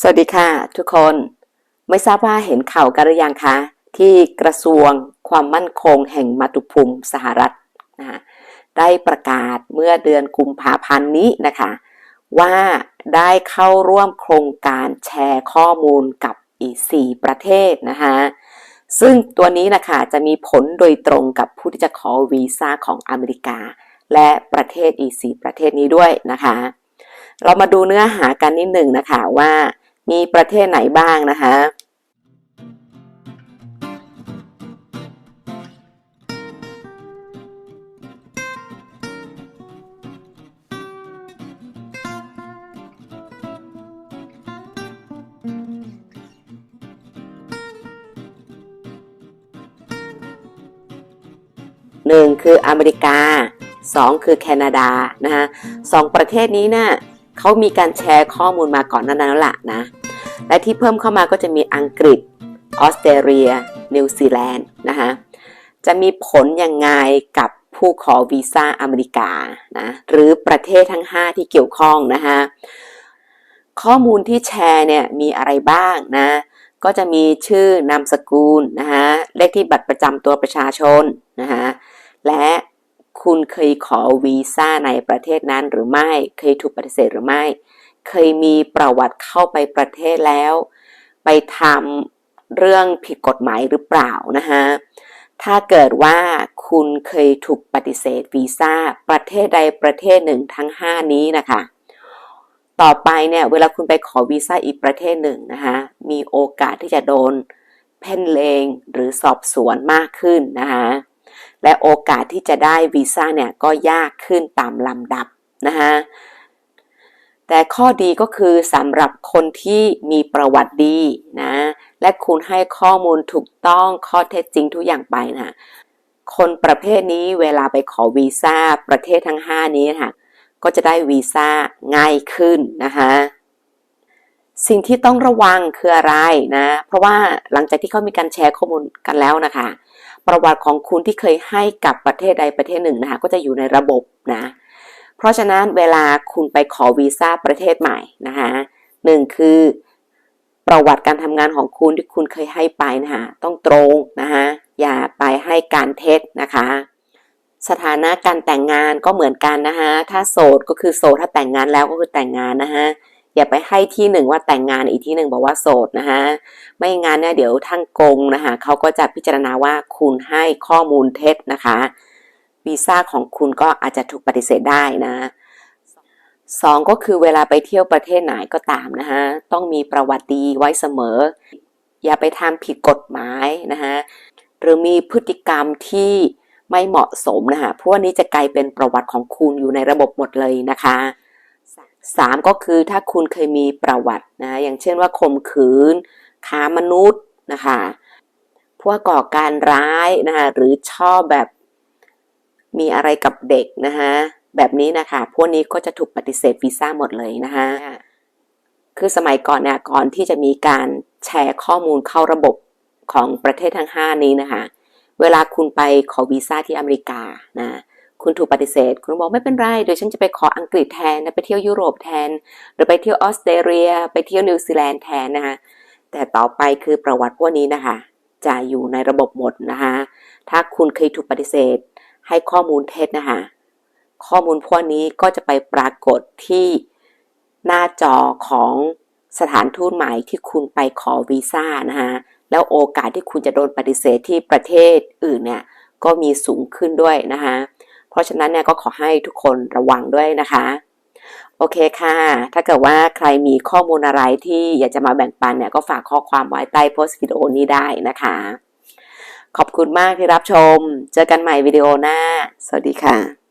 สวัสดีค่ะ ทุกคน ไม่ทราบว่าเห็นข่าวกันหรือยังคะ ที่กระทรวงความมั่นคงแห่งมาตุภูมิสหรัฐนะคะได้ประกาศเมื่อเดือนกุมภาพันธ์นี้นะคะ ว่าได้เข้าร่วมโครงการแชร์ข้อมูลกับอีก 4 ประเทศนะคะซึ่งตัวนี้นะคะจะมีผลโดยตรงกับผู้ที่จะขอวีซ่าของอเมริกา และประเทศอีก 4 ประเทศนี้ด้วยนะคะ เรามาดูเนื้อหากันนิดหนึ่งนะคะว่า มีประเทศไหนบ้างนะคะหนึ่งคืออเมริกาสองคือแคนาดานะคะสองประเทศนี้นะ่ะ เขามีการแชร์ข้อมูลมาก่อนนานั้นแล้วล่ะนะ และที่เพิ่มเข้ามาก็จะมีอังกฤษออสเตรเลีย นิวซีแลนด์นะคะจะมีผลยังไงกับผู้ขอวีซ่าอเมริกานะหรือประเทศทั้ง 5 ที่เกี่ยวข้องนะคะข้อมูลที่แชร์เนี่ยมีอะไรบ้างนะ ก็จะมีชื่อนามสกุลนะคะเลขที่บัตรประจำตัวประชาชนนะคะและ คุณเคยขอวีซ่าในประเทศนั้นหรือไม่ เคยถูกปฏิเสธหรือไม่ เคยมีประวัติเข้าไปประเทศแล้ว ไปทำเรื่องผิดกฎหมายหรือเปล่านะคะถ้าเกิดว่าคุณเคยถูกปฏิเสธวีซ่าประเทศใดประเทศหนึ่งทั้ง 5 นี้นะคะ ต่อไปเนี่ยเวลาคุณไปขอวีซ่าอีกประเทศหนึ่งนะคะมีโอกาสที่จะโดนเพ่นเลงหรือสอบสวนมากขึ้นนะคะ และโอกาสที่จะได้วีซ่าเนี่ยก็ยากขึ้นตามลำดับนะคะแต่ข้อดีก็คือสำหรับคนที่มีประวัติดีนะ และคุณให้ข้อมูลถูกต้องข้อเท็จจริงทุกอย่างไปนะคนประเภทนี้เวลาไปขอวีซ่าประเทศทั้ง 5 นี้ค่ะ ก็จะได้วีซ่าง่ายขึ้นนะคะสิ่งที่ต้องระวังคืออะไรนะ เพราะว่าหลังจากที่เขามีการแชร์ข้อมูลกันแล้วนะคะ ประวัติของคุณที่เคยให้กับประเทศใดประเทศหนึ่งนะคะก็จะอยู่ในระบบนะ เพราะฉะนั้นเวลาคุณไปขอวีซ่าประเทศใหม่นะคะหนึ่งคือประวัติการทำงานของคุณที่คุณเคยให้ไปนะคะต้องตรงนะคะอย่าไปให้การเท็จนะคะสถานะการแต่งงานก็เหมือนกันนะคะถ้าโสดก็คือโสด ถ้าแต่งงานแล้วก็คือแต่งงานนะคะ อย่าไปให้ที่หนึ่งว่าแต่งงานอีกที่หนึ่งบอกว่าโสดนะคะไม่งั้นเนี่ยเดี๋ยวทั้งกงนะคะเขาก็จะพิจารณาว่าคุณให้ข้อมูลเท็จนะคะวีซ่าของคุณก็อาจจะถูกปฏิเสธได้นะสองก็คือเวลาไปเที่ยวประเทศไหนก็ตามนะคะต้องมีประวัติดีไว้เสมอ อย่าไปทำผิดกฎหมายนะคะหรือมีพฤติกรรมที่ไม่เหมาะสมนะคะเพราะว่านี้จะกลายเป็นประวัติของคุณอยู่ในระบบหมดเลยนะคะ 3 ก็คือถ้าคุณเคยมีประวัตินะอย่างเช่นว่าข่มขืนค้ามนุษย์นะคะพวกก่อการร้ายนะคะหรือชอบแบบมีอะไรกับเด็กนะคะแบบนี้นะคะพวกนี้ก็จะถูกปฏิเสธวีซ่าหมดเลยนะคะคือสมัยก่อนเนี่ยก่อนที่จะมีการแชร์ข้อมูลเข้าระบบของประเทศทั้ง 5 นี้นะคะเวลาคุณไปขอวีซ่าที่อเมริกานะ คุณถูกปฏิเสธ คุณบอกไม่เป็นไรเดี๋ยวฉันจะไปขออังกฤษแทนไปเที่ยวยุโรปแทน หรือไปเที่ยวออสเตรเลีย ไปเที่ยวนิวซีแลนด์แทนนะคะแต่ต่อไปคือประวัติพวกนี้นะคะจะอยู่ในระบบหมดนะคะถ้าคุณเคยถูกปฏิเสธ ให้ข้อมูลเท็จนะคะข้อมูลพวกนี้ก็จะไปปรากฏที่หน้าจอของสถานทูตใหม่ที่คุณไปขอวีซ่านะคะแล้วโอกาสที่คุณจะโดนปฏิเสธที่ประเทศอื่นเนี่ยก็มีสูงขึ้นด้วยนะคะ เพราะฉะนั้นเนี่ยก็ขอให้ทุกคนระวังด้วยนะคะ โอเคค่ะ ถ้าเกิดว่าใครมีข้อมูลอะไรที่อยากจะมาแบ่งปันเนี่ยก็ฝากข้อความไว้ใต้โพสต์วิดีโอนี้ได้นะคะ ขอบคุณมากที่รับชม เจอกันใหม่วิดีโอหน้า สวัสดีค่ะ